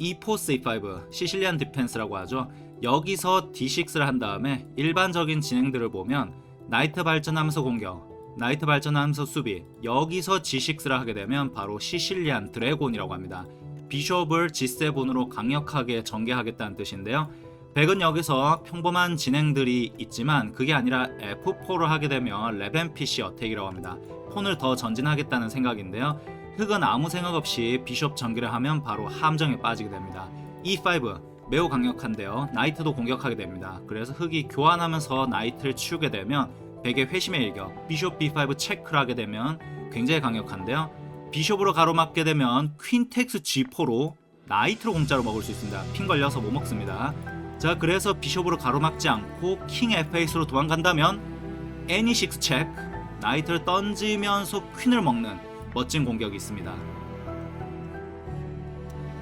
E4 C5 시실리안 디펜스라고 하죠. 여기서 D6를 한 다음에 일반적인 진행들을 보면 나이트 발전하면서 공격, 나이트 발전하면서 수비, 여기서 G6를 하게 되면 바로 시실리안 드래곤이라고 합니다. 비숍을 G7으로 강력하게 전개하겠다는 뜻인데요. 백은 여기서 평범한 진행들이 있지만 그게 아니라 F4를 하게 되면 레벤 PC 어택이라고 합니다. 폰을 더 전진하겠다는 생각인데요. 흑은 아무 생각 없이 비숍 전개를 하면 바로 함정에 빠지게 됩니다. E5 매우 강력한데요. 나이트도 공격하게 됩니다. 그래서 흑이 교환하면서 나이트를 치우게 되면 백의 회심의 일격 비숍 B5 체크를 하게 되면 굉장히 강력한데요. 비숍으로 가로막게 되면 퀸텍스 G4로 나이트로 공짜로 먹을 수 있습니다. 핀 걸려서 못 먹습니다. 자 그래서 비숍으로 가로막지 않고 킹 F8으로 도망간다면 애니6 체크 나이트를 던지면서 퀸을 먹는 멋진 공격이 있습니다.